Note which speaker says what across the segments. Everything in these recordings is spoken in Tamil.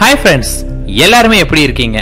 Speaker 1: ஹாய் ஃப்ரெண்ட்ஸ் எல்லாருமே எப்படி இருக்கீங்க?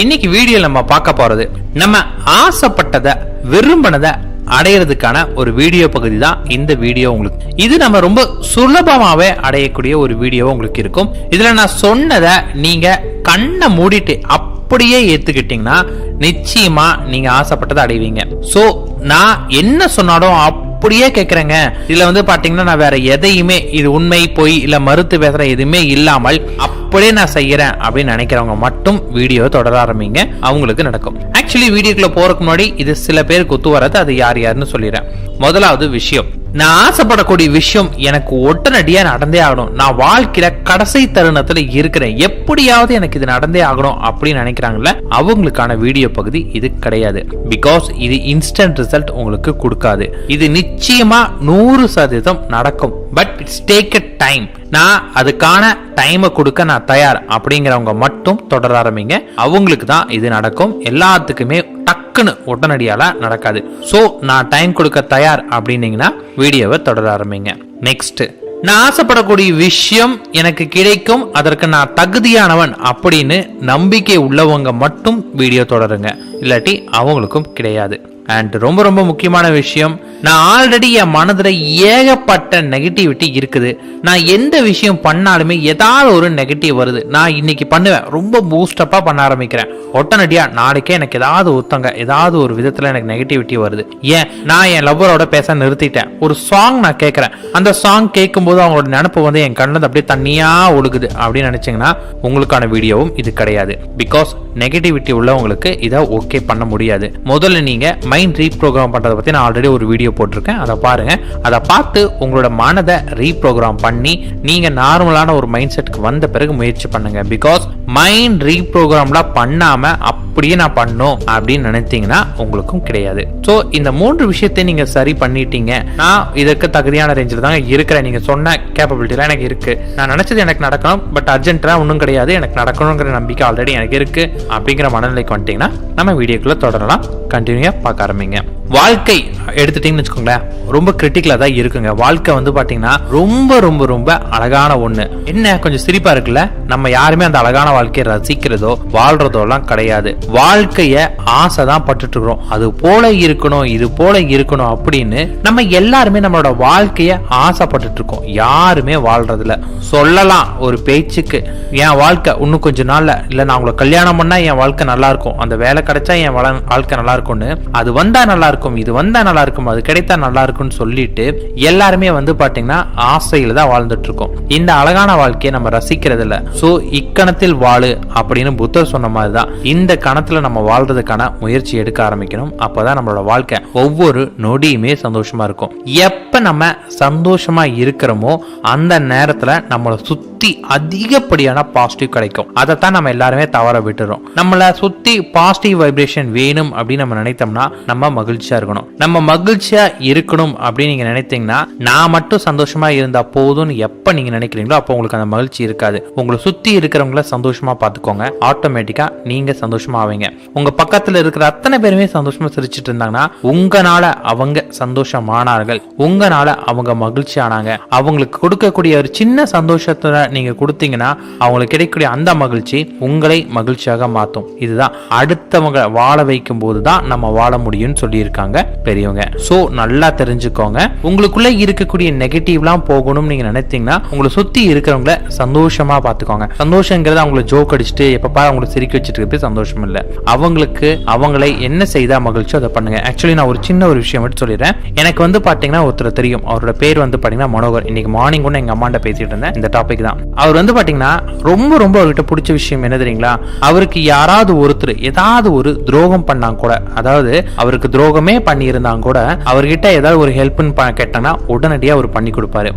Speaker 1: இன்னைக்கு வீடியோ நம்ம பார்க்க போறது நம்ம ஆசைப்பட்டதை விரும்பினதை அடையிறதுக்கான ஒரு வீடியோ பகுதி தான் இந்த வீடியோ உங்களுக்கு. இது நம்ம ரொம்ப சுலபமாகவே அடையக்கூடிய ஒரு வீடியோ உங்களுக்கு இருக்கும். இதில் நான் சொன்னதை நீங்கள் கண்ணை மூடிட்டு அப்படியே ஏற்றுக்கிட்டிங்கன்னா நிச்சயமாக நீங்கள் ஆசைப்பட்டதை அடைவீங்க. ஸோ நான் என்ன சொன்னாலும் அப்படியே கேட்குறேங்க இதில் வந்து பார்த்தீங்கன்னா நான் வேற எதையுமே இது உண்மை பொய் இல்லை மறுத்து பேசுகிற எதுவுமே இல்லாமல் அப்படியே நான் செய்யறேன் அப்படின்னு நினைக்கிறவங்க மட்டும் வீடியோ தொடர ஆரம்பிங்க. அவங்களுக்கு நடக்கும். ஆக்சுவலி வீடியோக்குள்ள போறதுக்கு முன்னாடி இது சில பேருக்கு ஒத்து வராது. அது யார் யாருன்னு சொல்லிடுறேன். முதலாவது விஷயம். நான் ஆசைப்படக்கூடிய விஷயம் எனக்கு உடனடியாக நடந்தே ஆகணும். நான் வாழ்க்கையில கடைசி தருணத்துல இருக்கிறேன். எப்படியாவது எனக்கு இது நடந்தே ஆகணும் அப்படின்னு நினைக்கிறாங்கல்ல அவங்களுக்கான வீடியோ பகுதி இது கிடையாது. பிகாஸ் இது இன்ஸ்டன்ட் ரிசல்ட் உங்களுக்கு கொடுக்காது. இது நிச்சயமா நூறு சதவீதம் நடக்கும். But it's take a time நான் அதுக்கான டைமை கொடுக்க நான் தயார் அப்படிங்கிறவங்க மட்டும் தொடர ஆரம்பிங்க. அவங்களுக்கு தான் இது நடக்கும். எல்லாத்துக்குமே டக்குன்னு உடனடியால நடக்காது. ஸோ நான் டைம் கொடுக்க தயார் அப்படின்னீங்கன்னா வீடியோவை தொடர ஆரம்பிங்க. நெக்ஸ்ட் நான் ஆசைப்படக்கூடிய விஷயம் எனக்கு கிடைக்கும். அதற்கு நான் தகுதியானவன் அப்படின்னு நம்பிக்கை உள்ளவங்க மட்டும் வீடியோ தொடருங்க. இல்லாட்டி அவங்களுக்கும் கிடையாது. அண்ட் ரொம்ப ரொம்ப முக்கியமான விஷயம் நான் ஆல்ரெடி என் மனதில் ஏகப்பட்ட நெகட்டிவிட்டி இருக்குது. நான் எந்த விஷயம் பண்ணாலுமே ஏதாவது ஒரு நெகட்டிவ் வருது. நான் இன்னைக்கு பண்ணுவேன். ரொம்ப பூஸ்டப்பாக பண்ண ஆரம்பிக்கிறேன். உடனடியா நாளைக்கே எனக்கு ஏதாவது ஒருத்தங்க ஏதாவது ஒரு விதத்தில் எனக்கு நெகட்டிவிட்டி வருது. ஏன்? நான் என் லவ்வரோட பேச நிறுத்திட்டேன். ஒரு சாங் நான் கேட்குறேன். அந்த சாங் கேட்கும்போது அவங்களோட நினப்பு வந்து என் கண்ணில் அப்படியே தண்ணியா ஒழுகுது அப்படின்னு நினைச்சீங்கன்னா உங்களுக்கான வீடியோவும் இது கிடையாது. பிகாஸ் நெகட்டிவிட்டி உள்ளவங்களுக்கு இதை ஓகே பண்ண முடியாது. முதல்ல நீங்க மைண்ட் ரீப்ரோக்ராம் பண்ணுறதை பத்தி நான் ஆல்ரெடி ஒரு வீடியோ போட்டிருக்கேன். அதை பாருங்க. அதை பார்த்து உங்களோட மனதை ரீப்ரோக்ராம் பண்ணி நீங்க நார்மலான ஒரு மைண்ட் செட்டுக்கு வந்த பிறகு முயற்சி பண்ணுங்க. பிகாஸ் மைண்ட் ரீப்ரோக்ராம்லாம் பண்ணாமல் அப்படியே நான் பண்ணும் அப்படின்னு நினைத்தீங்கன்னா உங்களுக்கும் கிடையாது. ஸோ இந்த மூன்று விஷயத்தை நீங்கள் சரி பண்ணிட்டீங்க. நான் இதற்கு தகுதியான ரேஞ்சில் தாங்க இருக்கிறேன். நீங்கள் சொன்ன கேப்பபிலிட்டிலாம் எனக்கு இருக்குது நான் நினச்சது எனக்கு நடக்கணும். பட் அர்ஜென்ட்டாக ஒன்றும் கிடையாது. எனக்கு நடக்கணுங்கிற நம்பிக்கை ஆல்ரெடி எனக்கு இருக்குது அப்படிங்கிற மனநிலைக்கு வந்துட்டிங்கன்னா நம்ம வீடியோக்குள்ளே தொடரலாம். கண்டினியூவாக பார்க்க ஆரம்பிங்க. வாழ்க்கை எடுத்துட்டீங்கன்னு வச்சுக்கோங்களேன் ரொம்ப கிரிட்டிக்கலாக தான் இருக்குங்க. வாழ்க்கை வந்து பார்த்தீங்கன்னா ரொம்ப ரொம்ப ரொம்ப அழகான ஒன்று என்ன கொஞ்சம் சிரிப்பாக இருக்குல்ல? நம்ம யாருமே அந்த அழகான வாழ்க்கையை ரசிக்கிறதோ வாழ்கிறதோலாம் எல்லாம் கிடையாது. வாழ்க்கையை ஆசை தான் பட்டுட்டு இருக்கிறோம். அது போல இருக்கணும் இது போல இருக்கணும் அப்படின்னு நம்ம எல்லாருமே நம்மளோட வாழ்க்கையை ஆசைப்பட்டுட்டு இருக்கோம். யாருமே வாழ்றதில்ல. சொல்லலாம் ஒரு பேச்சுக்கு என் வாழ்க்கை இன்னும் கொஞ்சம் நாளில் இல்லை நான் உங்களை கல்யாணம் பண்ணால் என் வாழ்க்கை நல்லாயிருக்கும் அந்த வேலை கிடைச்சா என் வாழ்க்கை நல்லா இருக்கும்னு. அது வந்தால் நல்லா இருக்கும் இது வந்தா நல்லா இருக்கும் அது கிடைத்தா நல்லா இருக்கும்னு சொல்லிட்டு எல்லாருமே வந்து பாத்தீங்கன்னா ஆசையில தான் வாழ்ந்துட்டு இருக்கோம் இந்த அழகான வாழ்க்கையை நம்ம ரசிக்கிறது இல்ல சோ இக்கணத்தில் வாழு அப்படின்னு புத்தர் சொன்ன மாதிரி தான் இந்த கணத்துல நம்ம வாழ்றதுக்கான முயற்சி எடுக்க ஆரம்பிக்கணும். அப்பதான் நம்மளோட வாழ்க்கை ஒவ்வொரு நொடியுமே சந்தோஷமா இருக்கும். எப்ப நம்ம சந்தோஷமா இருக்கிறோமோ அந்த நேரத்துல நம்மளை சுத்தி அதிகப்படியான பாசிட்டிவ் கிடைக்கும். அதைத்தான் நம்ம எல்லாருமே தவற விட்டுறோம். நம்மளை சுத்தி பாசிட்டிவ் வைப்ரேஷன் வேணும் அப்படின்னு நம்ம நினைத்தோம்னா நம்ம மகிழ்ச்சியா இருக்கணும். நம்ம மகிழ்ச்சியா இருக்கணும் அப்படின்னு நீங்க நினைத்தீங்கன்னா நான் மட்டும் சந்தோஷமா இருந்தா போதும்னு எப்ப நீங்க நினைக்கிறீங்களோ அப்போ உங்களுக்கு அந்த மகிழ்ச்சி இருக்காது. உங்களை சுத்தி இருக்கிறவங்கள சந்தோஷமா பார்த்துக்கோங்க ஆட்டோமேட்டிக்கா நீங்க சந்தோஷமா ஆவீங்க. உங்க பக்கத்துல இருக்கிற அத்தனை பேருமே சந்தோஷமா சிரிச்சிட்டு இருந்தாங்கன்னா உங்களால அவங்க சந்தோஷமானார்கள். உங்களால அவங்க மகிழ்ச்சி ஆனாங்க அவங்களுக்கு கொடுக்கக்கூடிய ஒரு சின்ன சந்தோஷத்தை நீங்க கொடுத்தீங்கன்னா அவங்களுக்கு கிடைக்கக்கூடிய அந்த மகிழ்ச்சி உங்களை மகிழ்ச்சியாக மாத்தும். இதுதான் அடுத்தவங்க வாழ வைக்கும் போது தான் நம்ம வாழ முடியும்னு சொல்லியிருக்காங்க பெரியவங்க. சோ நல்லா தெரிஞ்சுக்கோங்க. உங்களுக்குள்ள இருக்கக்கூடிய நெகட்டிவ்லாம் போகணும்னு நீங்க நினைத்தீங்கன்னா உங்களை சுத்தி இருக்கிறவங்கள சந்தோஷமா பார்த்துக்கோங்க. சந்தோஷங்கிறது அவங்கள ஜோக் அடிச்சுட்டு எப்பப்பா அவங்களை சிரிக்க வச்சுட்டு இருக்கிறது சந்தோஷம் இல்லை. அவங்களுக்கு அவங்களை என்ன செய்தா மகிழ்ச்சியோ அதை பண்ணுங்க. ஆக்சுவலி நான் ஒரு சின்ன ஒரு விஷயம் மட்டும் சொல்லிடுறேன். எனக்கு வந்து பாத்தீங்கன்னா ஒருத்தர் தெரியும். அவரோட பேர் வந்து பாத்தீங்கன்னா மனோகர். இன்னைக்கு மார்னிங் கூட எங்க அம்மாண்ட பேசிட்டு இருந்தேன். இந்த டாபிக் தான். அவர் வந்து பாத்தீங்கன்னா ரொம்ப ரொம்ப அவர்கிட்ட பிடிச்ச விஷயம் என்ன தெரியுங்களா? அவருக்கு யாராவது ஒருத்தர் ஏதாவது ஒரு துரோகம் பண்ணாங்க கூட அதாவது அவருக்கு துரோகமே பண்ணியிருந்தாங்க கூட அவர்கிட்ட ஏதாவது ஒரு ஹெல்ப்னு கேட்டனா உடனடியா அவர் பண்ணி கொடுப்பாரு.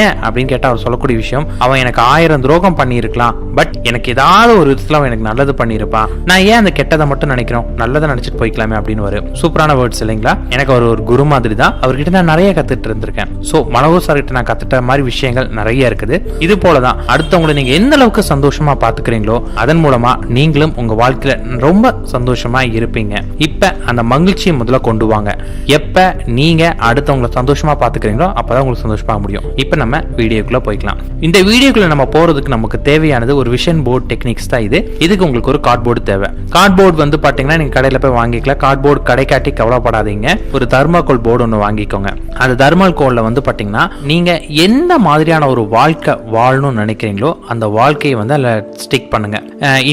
Speaker 1: ஏன் அப்படின்னு கேட்டா அவர் சொல்லக்கூடிய விஷயம் அவன் எனக்கு ஆயிரம் துரோகம் பண்ணியிருக்கலாம் பட் எனக்கு ஏதாவது ஒரு விதத்துல அவன் எனக்கு நல்லது பண்ணியிருப்பான். நான் ஏன் அந்த கெட்டதை மட்டும் நினைக்கிறோம்? நல்லதை நினைச்சிட்டு போய்க்கலாமே அப்படின்னு வரும் சூப்பரான வேர்ட்ஸ் இல்லைங்களா? எனக்கு அவர் ஒரு குரு மாதிரி தான். அவர்கிட்ட நான் நிறைய கத்துட்டு இருந்திருக்கேன். ஸோ மனோகர் சார் கிட்ட நான் கத்துட்ட மாதிரி விஷயங்கள் நிறைய இருக்குது. இது போல தான். அடுத்தவங்களை நீங்க எந்த அளவுக்கு சந்தோஷமா பாத்துக்கிறீங்களோ அதன் மூலமா நீங்களும் உங்க வாழ்க்கையில ரொம்ப சந்தோஷமா இருப்பீங்க. இப்ப அந்த மகிழ்ச்சியை முதல்ல கொண்டு வாங்க. எப்ப நீங்க அடுத்தவங்களை சந்தோஷமா பாத்துக்கிறீங்களோ அப்பதான் உங்களுக்கு சந்தோஷமா முடியும். இப்ப நம்ம வீடியோக்குள்ள போய்க்கலாம். இந்த வீடியோக்குள்ள நம்ம போறதுக்கு நமக்கு தேவையானது ஒரு விஷன் போர்டு டெக்னிக்ஸ் தான் இது. இதுக்கு உங்களுக்கு ஒரு கார்ட்போர்டு தேவை. கார்ட்போர்டு வந்து பாத்தீங்கன்னா நீங்க கடையில போய் வாங்கிக்கலாம். கார்ட்போர்டு கடைக்காட்டி கவலைப்படாதீங்க. ஒரு தர்மாக்கோல் போர்டு ஒன்று வாங்கிக்கோங்க. அந்த தர்மாக்கோல்ல வந்து பாத்தீங்கன்னா நீங்க எந்த மாதிரியான ஒரு வாழ்க்கை வாழணும்னு நினைக்கிறீங்களோ அந்த வாழ்க்கையை வந்து அதில் ஸ்டிக் பண்ணுங்க.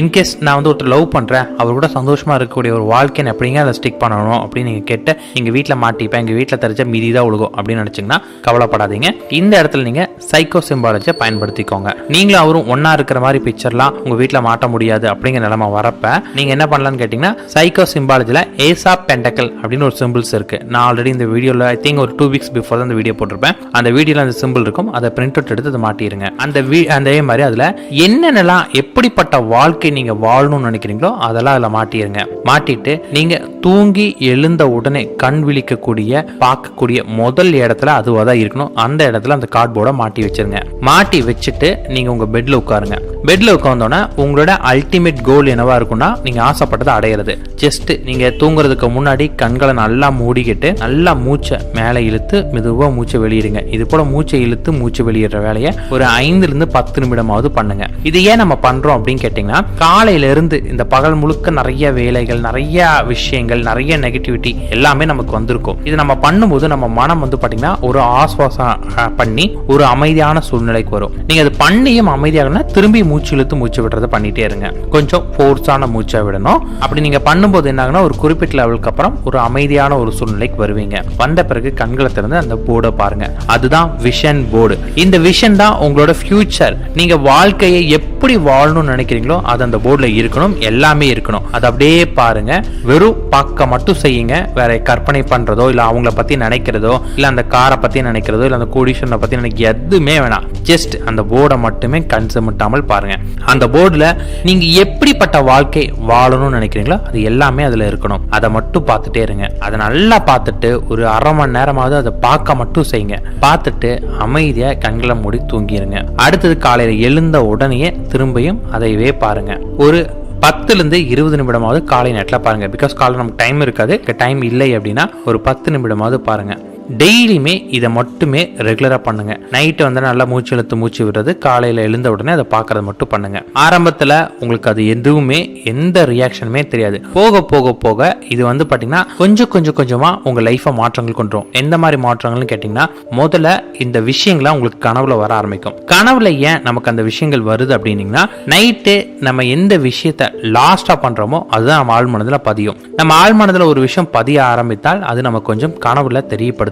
Speaker 1: இன்கேஸ் நான் வந்து ஒருத்தர் லவ் பண்ணுறேன் அவர் கூட சந்தோஷமாக இருக்கக்கூடிய ஒரு வாழ்க்கையை எப்படிங்க அதை ஸ்டிக் பண்ணணும் அப்படின்னு நீங்கள் கேட்டு எங்கள் வீட்டில் மாட்டிப்பேன் எங்கள் வீட்டில் தெரிஞ்ச மீதி தான் உழுகும் அப்படின்னு நினச்சிங்கன்னா கவலைப்படாதீங்க. இந்த இடத்துல நீங்கள் சைக்கோ சிம்பாலஜியை பயன்படுத்திக்கோங்க. நீங்களும் அவரும் ஒன்றா இருக்கிற மாதிரி பிக்சர்லாம் உங்கள் வீட்டில் மாட்ட முடியாது அப்படிங்கிற நிலமை வரப்ப நீங்கள் என்ன பண்ணலான்னு கேட்டிங்கன்னா சைக்கோ சிம்பாலஜியில் ஏசா பெண்டக்கல் அப்படின்னு ஒரு சிம்பிள்ஸ் இருக்குது நான் ஆல்ரெடி இந்த வீடியோவில் ஐ திங்க் ஒரு டூ வீக்ஸ் பிஃபோர் தான் இந்த வீடியோ போட்டிருப்பேன். அந்த வீடியோவில் அந்த சிம்பிள் இருக்கும். அதை பிரிண்ட் அவுட் எடுத்து அதை மாட்டிடுங்க அந்த வீ அதே மாதிரி அதில் என்னென்னலாம் எப்படிப்பட்ட வாழ்க்கை நீங்க வாழணும்னு நினைக்கிறீங்களோ அதெல்லாம் அதில் மாட்டிடுங்க மாட்டிட்டு நீங்க தூங்கி எழுந்த உடனே கண் விழிக்கக்கூடிய பார்க்கக்கூடிய முதல் இடத்துல அதுவாக தான் இருக்கணும். அந்த இடத்துல அந்த கார்ட்போர்டை மாட்டி வச்சிருங்க. மாட்டி வச்சுட்டு நீங்க உங்க பெட்ல உட்காருங்க. பெட்ல உட்காந்தோன்னா உங்களோட அல்டிமேட் கோல் என்னவா இருக்கும்னா நீங்க ஆசைப்பட்டதை அடையிறது. ஜஸ்ட் நீங்க தூங்குறதுக்கு முன்னாடி கண்களை நல்லா மூடிக்கிட்டு நல்லா மூச்சை மேலே இழுத்து மெதுவாக மூச்சை வெளியிடுங்க. இது போல மூச்சை இழுத்து மூச்சு வெளியிடுற வேலையை ஒரு ஐந்துல இருந்து பத்து நிமிடமாவது பண்ணுங்க. இது ஏன் நம்ம பண்றோம் அப்படின்னு கேட்டிங்கன்னா காலையிலேருந்து இந்த பகல் முழுக்க நிறைய வேலைகள் நிறைய விஷயங்கள் நிறைய நெகட்டிவிட்டி எல்லாமே நமக்கு வந்திருக்கும். இது நம்ம பண்ணும்போது நம்ம மனம் வந்து பாத்தீங்கன்னா ஒரு ஆஸ்வாசம் பண்ணி ஒரு அமைதியான சூழ்நிலைக்கு வரும். நீங்க அது பண்ணியும் அமைதியாகனா திரும்பி மூச்சு இழுத்து மூச்சு விடுறதை பண்ணிட்டே இருங்க. கொஞ்சம் ஃபோர்ஸான மூச்சை விடணும். அப்படி நீங்க பண்ணும்போது என்னாகனா ஒரு குறிப்பிட்ட லெவலுக்கு அப்புறம் ஒரு அமைதியான ஒரு சூழ்நிலைக்கு வருவீங்க. வந்த பிறகு கண்களை திறந்து அந்த போர்டை பாருங்க. அதுதான் விஷன் போர்டு இந்த விஷன் தான் உங்களோட ஃபியூச்சர் நீங்க வாழ்க்கையை எப்படி வாழணும்னு நினைக்கிறீங்களோ அது அந்த போர்டில் இருக்கணும். எல்லாமே இருக்கணும். அது அப்படியே பாருங்க. வெறும் பார்க்க மட்டும் செய்யுங்க. வேற கற்பனை பண்றதோ இல்ல அவங்கள பத்தி நினைக்கிறதோ இல்ல அந்த காரை பத்தி நினைக்கிறதோ இல்ல அந்த கோடீஸ்வரனை பத்தி நினைக்க எதுவுமே வேணாம். ஜஸ்ட் அந்த போர்டை மட்டுமே கண் பாருங்க பாருங்க. அந்த போர்டுல நீங்க எப்படிப்பட்ட வாழ்க்கை வாழணும்னு நினைக்கிறீங்களோ அது எல்லாமே அதுல இருக்கணும். அதை மட்டும் பார்த்துட்டே இருங்க. அதை நல்லா பார்த்துட்டு ஒரு அரை மணி நேரமாவது அதை பார்க்க மட்டும் செய்யுங்க. பார்த்துட்டு அமைதியா கண்களை மூடி தூங்கிடுங்க அடுத்தது காலையில எழுந்த உடனே திரும்பியும் அதையவே பாருங்க. ஒரு பத்துல இருந்து இருபது நிமிடமாவது காலை நேரத்தில் பாருங்க. பிகாஸ் காலை நமக்கு டைம் இருக்காது. டைம் இல்லை அப்படின்னா ஒரு பத்து நிமிடமாவது பாருங்க. டெய்லியுமே இதை மட்டுமே ரெகுலராக பண்ணுங்க. நைட்டு வந்து நல்லா மூச்சு இழுத்து மூச்சு விடுறது காலையில் எழுந்த உடனே அதை பார்க்கறது மட்டும் பண்ணுங்க. ஆரம்பத்தில் உங்களுக்கு அது எதுவுமே எந்த ரியாக்ஷனுமே தெரியாது. போக போக போக இது வந்து பார்த்தீங்கன்னா கொஞ்சம் கொஞ்சம் கொஞ்சமாக உங்கள் லைஃப்பை மாற்றங்கள் கொண்டு வரும். எந்த மாதிரி மாற்றங்கள்னு கேட்டிங்கன்னா முதல்ல இந்த விஷயங்கள்லாம் உங்களுக்கு கனவுல வர ஆரம்பிக்கும். கனவுல ஏன் நமக்கு அந்த விஷயங்கள் வருது அப்படின்னீங்கன்னா நைட்டு நம்ம எந்த விஷயத்த லாஸ்ட்டாக பண்ணுறோமோ அதுதான் நம்ம ஆழ்மனதில் பதியும். நம்ம ஆழ்மனதில் ஒரு விஷயம் பதிய ஆரம்பித்தால் அது நமக்கு கொஞ்சம் கனவுல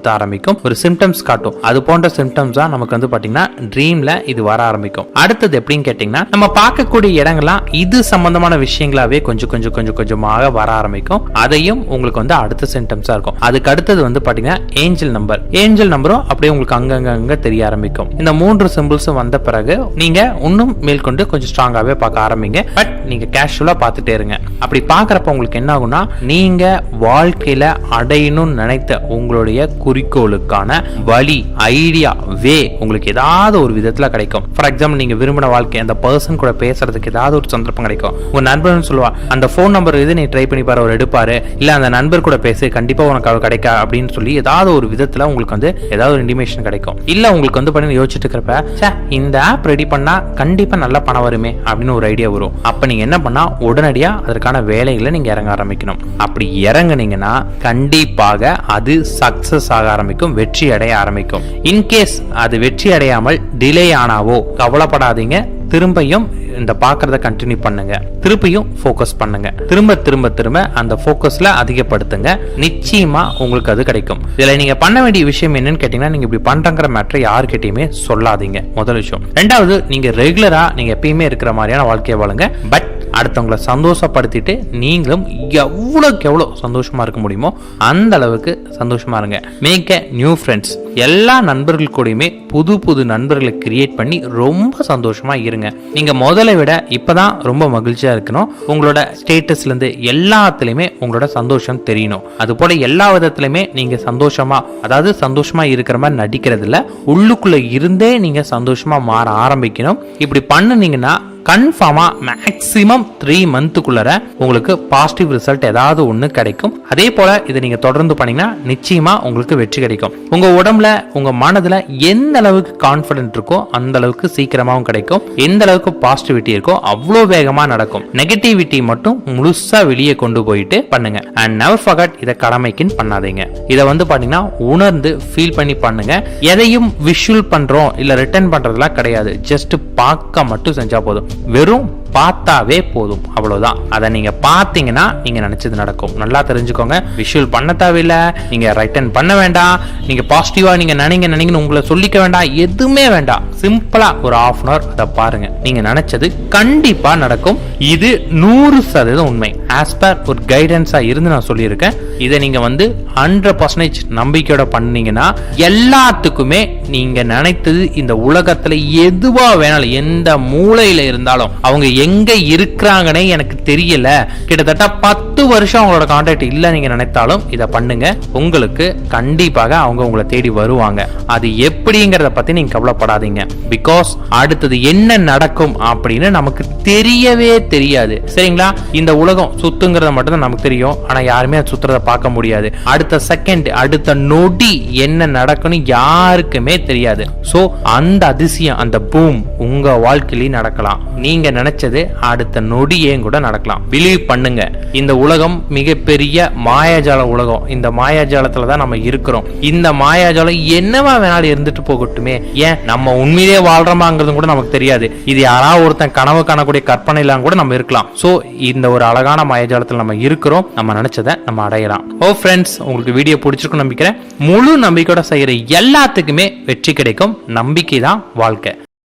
Speaker 1: தெரியப்படுத்த ஆரம்பிக்கும். ஒரு சிம்டம்ஸ் காட்டும். அது போன்ற சிம்டம்ஸ் தான் நமக்கு வந்து பாத்தீங்கன்னா ட்ரீம்ல இது வர ஆரம்பிக்கும். அடுத்தது எப்படின்னு கேட்டீங்கன்னா நம்ம பார்க்கக்கூடிய இடங்கள்லாம் இது சம்பந்தமான விஷயங்களாவே கொஞ்சம் கொஞ்சம் கொஞ்சம் கொஞ்சமாக வர ஆரம்பிக்கும். அதையும் உங்களுக்கு வந்து அடுத்த சிம்டம்ஸா இருக்கும். அதுக்கு அடுத்தது வந்து பாத்தீங்கன்னா ஏஞ்சல் நம்பர் ஏஞ்சல் நம்பரும் அப்படியே உங்களுக்கு அங்கங்க அங்க தெரிய ஆரம்பிக்கும். இந்த மூன்று சிம்பிள்ஸும் வந்த பிறகு நீங்க இன்னும் மேற்கொண்டு கொஞ்சம் ஸ்ட்ராங்காவே பார்க்க ஆரம்பிங்க. பட் நீங்க கேஷுவலா பார்த்துட்டே இருங்க. அப்படி பாக்குறப்ப உங்களுக்கு என்ன ஆகும்னா நீங்க வாழ்க்கையில அடையணும்னு நினைத்த உங்களுடைய குறிக்கோளுக்கான வழி ஐடியா வே உங்களுக்கு ஏதாவது ஒரு விதத்துல கிடைக்கும். ஃபார் எக்ஸாம்பிள் நீங்க விரும்பின வாழ்க்கை அந்த பர்சன் கூட பேசுறதுக்கு ஏதாவது ஒரு சந்தர்ப்பம் கிடைக்கும். உங்க நண்பர்னு சொல்லுவா அந்த ஃபோன் நம்பர் இது நீ ட்ரை பண்ணி பாரு அவர் எடுப்பாரு. இல்ல அந்த நண்பர் கூட பேசு கண்டிப்பா உனக்கு அவர் கிடைக்கா அப்படின்னு சொல்லி ஏதாவது ஒரு விதத்துல உங்களுக்கு வந்து ஏதாவது ஒரு இன்டிமேஷன் கிடைக்கும். இல்ல உங்களுக்கு வந்து பண்ணி யோசிச்சுட்டு இருக்கிறப்ப சே இந்த ஆப் ரெடி பண்ணா கண்டிப்பா நல்ல பணம் வருமே அப்படின்னு ஒரு ஐடியா வரும். அப்ப நீங்க என்ன பண்ணா உடனடியா அதற்கான வேலைகளை நீங்க இறங்க ஆரம்பிக்கணும். அப்படி இறங்குனீங்கன்னா கண்டிப்பாக அது சக்சஸ் ஆக ஆரம்பிக்கும் வெற்றி அடைய ஆரம்பிக்கும். இன்கேஸ் அது வெற்றி அடையாமல் டிலே ஆனாவோ கவலைப்படாதீங்க. திரும்பியும் இந்த பார்க்கறத கண்டினியூ பண்ணுங்க. திருப்பியும் ஃபோக்கஸ் பண்ணுங்க. திரும்ப திரும்ப திரும்ப அந்த ஃபோக்கஸ்ல அதிகப்படுத்துங்க. நிச்சயமா உங்களுக்கு அது கிடைக்கும். இதுல நீங்க பண்ண வேண்டிய விஷயம் என்னன்னு கேட்டீங்கன்னா நீங்க இப்படி பண்றங்கிற மேட்ரை யாருக்கிட்டையுமே சொல்லாதீங்க. முதல் விஷயம். ரெண்டாவது நீங்க ரெகுலரா நீங்க எப்பயுமே இருக்கிற மாதிரியான வாழ்க்கையை வாழுங்க. பட் அடுத்தவங்களை சந்தோஷப்படுத்திட்டு நீங்களும் எவ்வளோக்கு எவ்வளோ சந்தோஷமாக இருக்க முடியுமோ அந்த அளவுக்கு சந்தோஷமாக இருங்க. மேக் அ நியூ ஃப்ரெண்ட்ஸ் எல்லா நண்பர்கள் கூடயுமே புது புது நண்பர்களை கிரியேட் பண்ணி ரொம்ப சந்தோஷமாக இருங்க. நீங்கள் முதல்ல விட இப்போ தான் ரொம்ப மகிழ்ச்சியாக இருக்கணும். உங்களோட ஸ்டேட்டஸ்லேருந்து எல்லாத்துலேயுமே உங்களோட சந்தோஷம் தெரியணும். அதுபோல் எல்லா விதத்துலையுமே நீங்கள் சந்தோஷமாக அதாவது சந்தோஷமாக இருக்கிற மாதிரி நடிக்கிறதில்ல. உள்ளுக்குள்ளே இருந்தே நீங்கள் சந்தோஷமாக மாற ஆரம்பிக்கணும். இப்படி பண்ணுனீங்கன்னா கன்ஃபார்மா மேக்ஸிமம் த்ரீ மந்த்துக்குள்ளார உங்களுக்கு பாசிட்டிவ் ரிசல்ட் ஏதாவது ஒன்று கிடைக்கும். அதே போல இதை நீங்க தொடர்ந்து பண்ணீங்கன்னா நிச்சயமா உங்களுக்கு வெற்றி கிடைக்கும். உங்க உடம்புல உங்க மனதுல எந்த அளவுக்கு கான்ஃபிடென்ட் இருக்கோ அந்த அளவுக்கு சீக்கிரமாகவும் கிடைக்கும். எந்த அளவுக்கு பாசிட்டிவிட்டி இருக்கோ அவ்வளோ வேகமா நடக்கும். நெகட்டிவிட்டி மட்டும் முழுசா வெளியே கொண்டு போயிட்டு பண்ணுங்க. அண்ட் நெவர் ஃபகட் இதை கடமைக்குன்னு பண்ணாதீங்க. இதை வந்து பாத்தீங்கன்னா உணர்ந்து ஃபீல் பண்ணி பண்ணுங்க. எதையும் விஷுவல் பண்றோம் இல்ல ரிட்டர்ன் பண்றதுலாம் கிடையாது. ஜஸ்ட் பார்க்க மட்டும் செஞ்சா போதும். வெறும் பார்த்தாவே போதும். அவ்வளவுதான். அதை நீங்க பார்த்தீங்கன்னா நீங்க நினைச்சது நடக்கும். நல்லா தெரிஞ்சுக்கோங்க. விஷுவல் பண்ண தேவையில்லை. நீங்க ரிட்டர்ன் பண்ண வேண்டாம். நீங்க பாசிட்டிவா நீங்க நினைங்க நினைங்கன்னு உங்களை சொல்லிக்க வேண்டாம். எதுவுமே வேண்டாம். சிம்பிளா ஒரு ஆஃப் அன் அவர் அதை பாருங்க. நீங்க நினைச்சது கண்டிப்பா நடக்கும். இது நூறு சதவீதம் உண்மை. ஆஸ் பர் ஒரு கைடன்ஸா இருந்து நான் சொல்லியிருக்கேன். இதை நீங்க வந்து ஹண்ட்ரட் பர்சன்டேஜ் நம்பிக்கையோட பண்ணீங்கன்னா எல்லாத்துக்குமே நீங்க நினைத்தது இந்த உலகத்துல எதுவா வேணாலும் எந்த மூலையில இருந்தாலும் அவங்க எங்க இருக்கிறாங்கன்னே எனக்கு தெரியல. கிட்டத்தட்ட பத்து வருஷம் அவங்களோட கான்டாக்ட் இல்ல நீங்க நினைத்தாலும் இதை பண்ணுங்க. உங்களுக்கு கண்டிப்பாக அவங்க உங்களை தேடி வருவாங்க. அது எப்படிங்கிறத பத்தி நீங்க கவலைப்படாதீங்க. பிகாஸ் அடுத்தது என்ன நடக்கும் அப்படின்னு நமக்கு தெரியவே தெரியாது. சரிங்களா? இந்த உலகம் சுத்துங்கிறத மட்டும் தான் நமக்கு தெரியும். ஆனா யாருமே அது சுத்துறத பார்க்க முடியாது. அடுத்த செகண்ட் அடுத்த நொடி என்ன நடக்கும்னு யாருக்குமே தெரியாது. சோ அந்த அதிசயம் அந்த பூம் உங்க வாழ்க்கையிலையும் நடக்கலாம். நீங்க நினைச்சது அடுத்த நொடியே கூட நடக்கலாம். பிலீவ் பண்ணுங்க. இந்த உலகம் மிகப்பெரிய மாயாஜால உலகம். இந்த மாயாஜாலத்துல தான் நம்ம இருக்கிறோம். இந்த மாயாஜாலம் என்னவா வேணாலும் இருந்துட்டு போகட்டுமே? ஏன்? நம்ம உண்மையிலே வாழ்றோமாங்கிறது கூட நமக்கு தெரியாது. இது யாராவது ஒருத்தன் கனவு காணக்கூடிய கற்பனைலாம் கூட நம்ம இருக்கலாம். சோ இந்த ஒரு அழகான மாயாஜாலத்தில் நம்ம இருக்கிறோம். நம்ம நினைச்சதை நம்ம அடையலாம். Oh, ஓ ஃப்ரெண்ட்ஸ் உங்களுக்கு வீடியோ பிடிச்சிருக்கும் நம்பிக்கிறேன். முழு நம்பிக்கையோட செய்யற எல்லாத்துக்குமே வெற்றி கிடைக்கும். நம்பிக்கை தான் வாழ்க்கை.